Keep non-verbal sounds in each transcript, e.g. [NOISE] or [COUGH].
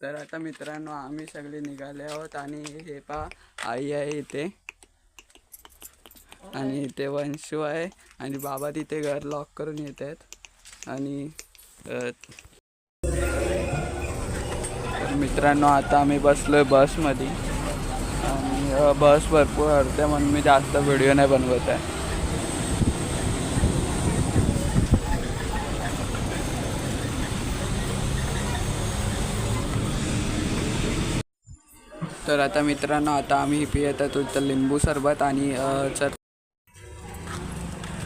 तर आता मित्रांनो आम्ही सगळे निघाले आहोत आणि हे पा आई आहे इथे. आणि इथे वंशू आहे आणि बाबा तिथे घर लॉक करून येत आहेत. आणि मित्रांनो आता आम्ही बसलोय बसमध्ये आणि बस भरपूर हरते म्हणून मी जास्त व्हिडिओ नाही बनवत आहे. तर आता मित्रांनो आता आम्ही पियत होतो तर लिंबू सरबत आणि चर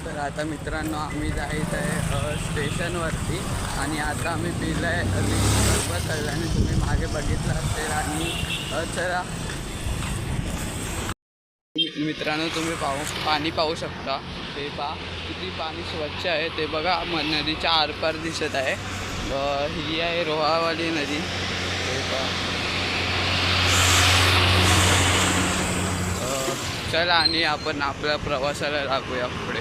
तर आता मित्रांनो आम्ही जायचं आहे स्टेशनवरती आणि आता आम्ही पिलं आहे लिंबू सरबत आणि तुम्ही मागे बघितलं असेल आणि चला मित्रांनो तुम्ही पाहू पाणी पाहू शकता. ते पा किती पाणी स्वच्छ आहे. ते बघा म- नदीच्या आरपार दिसत आहे. ही आहे रोहावाली नदी. ते पा चला आणि आपण आपल्या प्रवासाला लागूया पुढे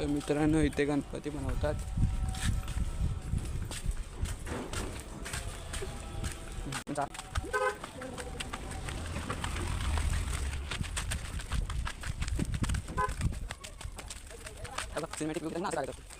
तर मित्रांनो इथे गणपती बनवतात. सिनेमॅटिक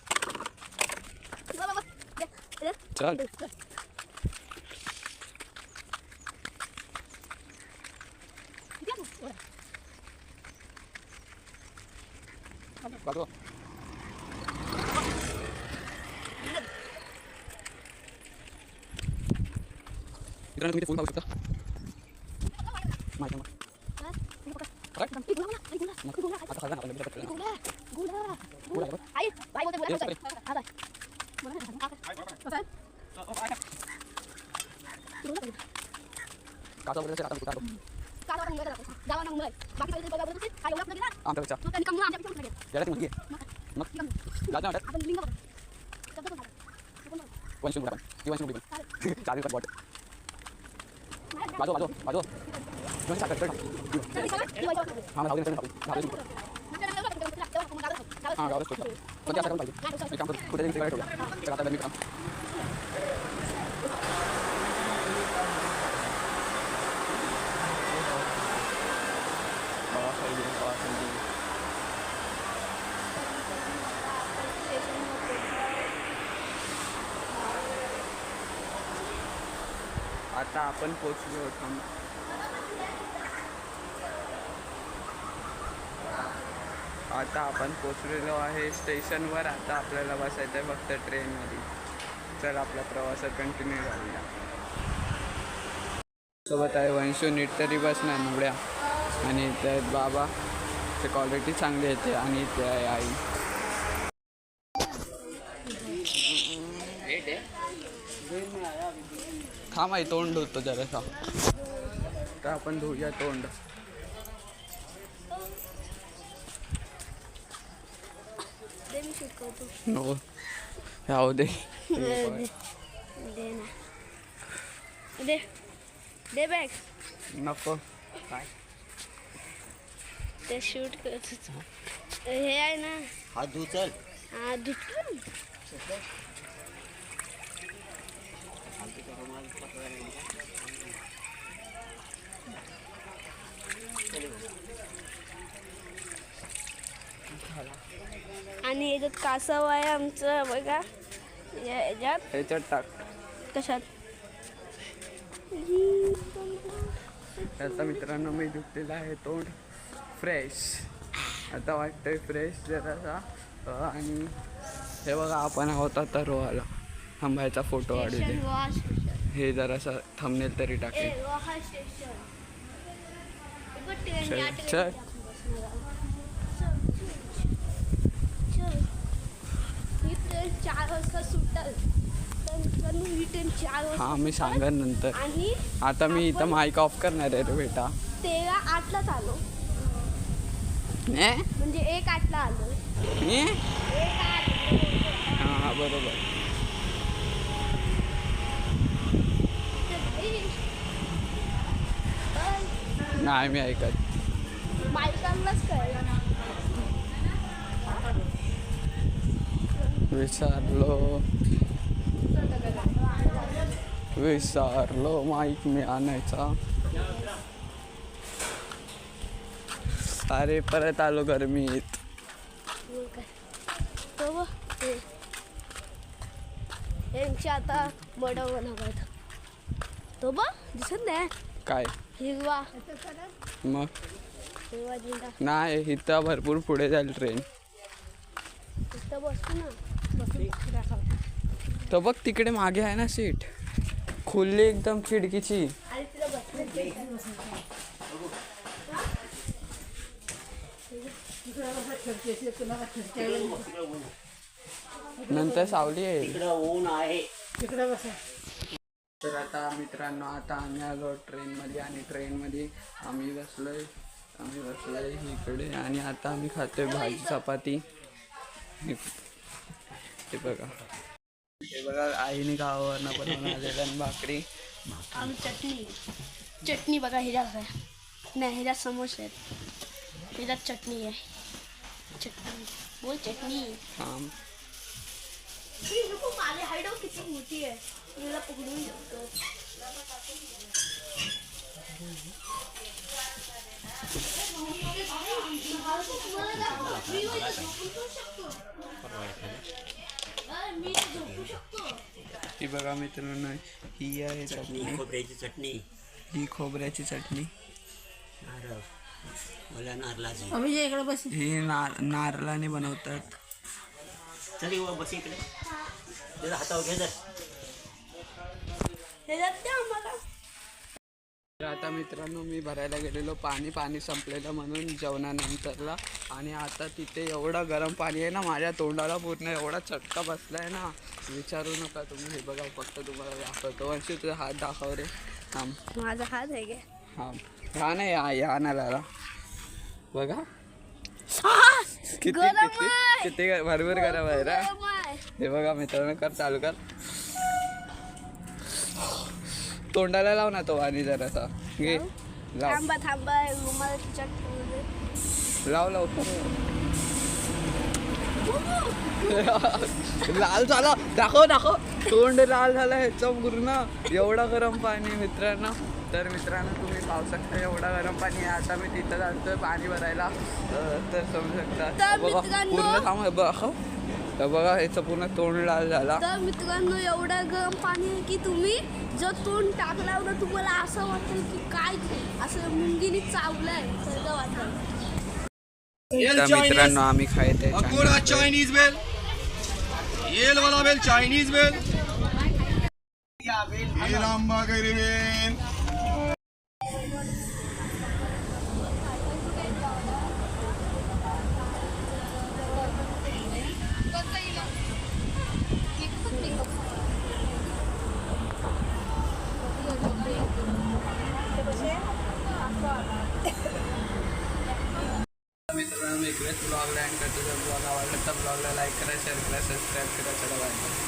잘. 가도. 이들한테 밑에 보고 싶다. 맞아. 아이, मग. काय? आता खाल्लं ना आपण लगेच खाल्लं ना. गोड आहे बघ. काचा वगैरे असेल, आता मी कुठं आणतो. आमच्या घरच्या. याला ती मुलगी आहे. मग जायचं म्हणतात. वंशी मुलगा पण. ती वंशी मुलगी पण. चालेल पण बॉट. बाजू, बाजू, बाजू. वंशी साखर, इकडे टाक. हा, मला आवडेल, इकडे टाकू. घालायची. हा, गावालाच ठेवतो. पण त्या साखर पाहिजे. एक काम करू, कुठे तरी तिकडे ठेवूया. चला, आता मी काम. आता आपण पोचलो थांब. आता आपण पोचलेलो आहे स्टेशनवर. आता आपल्याला बसायचं आहे फक्त ट्रेनमध्ये. चल आपला प्रवास कंटिन्यू राहूया सोबत आहे वंशू नीट तरी बसणार मुळ्या आणि त्या बाबा ते क्वालिटी चांगली येते आणि ते आहे आई. थांब आई तोंड धुतो जरासा. तर आपण धुऊया तोंड. नको राहू दे. दे. दे ना दे दे बॅग. नको. काय? ते शूट करत. हे आहे ना. हात धु चल. हा दुटकन आणि याच्यात कासव आहे आमचं बघा. या- याच्यात. ह्याच्यात टाक. कशात? त्याचा मित्रांनो मी धुतलेला आहे तोंड फ्रेश आता वाटतंय फ्रेश जरासा. आणि हे बघा आपण आहोत आता रोहाला. थांबायचा फोटो काढू दे. हे जरासा थांबनेल तरी टाकेल. हे ट्रेन चल. ही मी सांगेन नंतर. आता मी इथं माईक ऑफ करणार आहे रे बेटा. तेरा आठलाच आलो? म्हणजे एक आठला आलो. हा हा बरोबर. नाही मी ऐकत. कळलं विसरलो. विसरलो माईक मी आणायचा. अरे परत आलो गरमीत. तो बघ, हे. यांची आता मडव बनवत तो बघ दिसत नाही. काय? हिरवा. मग? हिरवा झेंडा. नाही इथं भरपूर पुढे जाईल ट्रेन ना. बसून दाखव. तर बघ तिकडे मागे आहे ना सीट खुल्ली एकदम खिडकीची. आणि तिथं बसलं नंतर सावली येईल. इकडं ऊन आहे. तर आता मित्रांनो आता आम्ही आलो ट्रेनमध्ये आणि ट्रेनमध्ये आम्ही बसलोय आम्ही बसलोय इकडे आणि आता आम्ही खातोय भाजी चपाती. हे बघा. हे बघा आईने गावावरनं बनवून आलेलं आणि भाकरी. आम्ही चटणी चटणी बघा आहे नाही ह्याच्यात समोसे आहेत. ह्याच्यात चटणी आहे. चटणी. बोल चटणी. हा किती मोठी आहे. पकडून ही बघा मित्रांनो ही आहे चटणी खोबऱ्याची चटणी. ही खोबऱ्याची चटणी. नारळ. मला नारळाची. ही नार नारळाने बनवतात. चल बस इकडे. त्याचा हातावर घे तर आता मित्रांनो मी भरायला गेलेलो पाणी. पाणी संपलेलं म्हणून जेवणानंतरला. आणि आता तिथे एवढं गरम पाणी आहे ना माझ्या तोंडाला पूर्ण एवढा चटका बसलाय ना. विचारू नका तुम्ही हे बघा फक्त तुम्हाला दाखवतो. वंशी तुझा हात दाखव रे. थांब. माझा हात आहे का हा हा नाही या या नाला बघा. किती किती आहे. किती ग- भरपूर गरम आहे ना. आहे. हे बघा मित्रांनो कर चालू कर. तोंडाला लाव ना तो आणि जरासा. घे. लाव. थांबा थांबा रुमाल चटणी लाव लवकर. [LAUGHS] लाल झाला. दाखव दाखव. तोंड लाल झालं ह्याचं पूर्ण एवढं गरम पाणी मित्रांनो. तर मित्रांनो तुम्ही पाहू शकता एवढं गरम पाणी आहे. आता मी तिथं जातोय पाणी भरायला. तर समजू शकता. पूर्ण थांब तर बघा ह्याचं पूर्ण तोंड लाल झाला. तर मित्रांनो एवढं गरम पाणी आहे की तुम्ही जर तोंड टाकल्यावर ना तुम्हाला असं वाटेल की काय असं मुंगीने चावलंय सारखं वाटेल. तर मित्रांनो आम्ही खायत आहे चाइनीज बेल येल वाला बेल चाइनीज बेल ये लांबा गैरी बेल ब्लॉगला अँड करतो. जर ब्लॉग आवडला तर ब्लॉगला लाईक करा शेअर करा सबस्क्राईब करा. चला बाय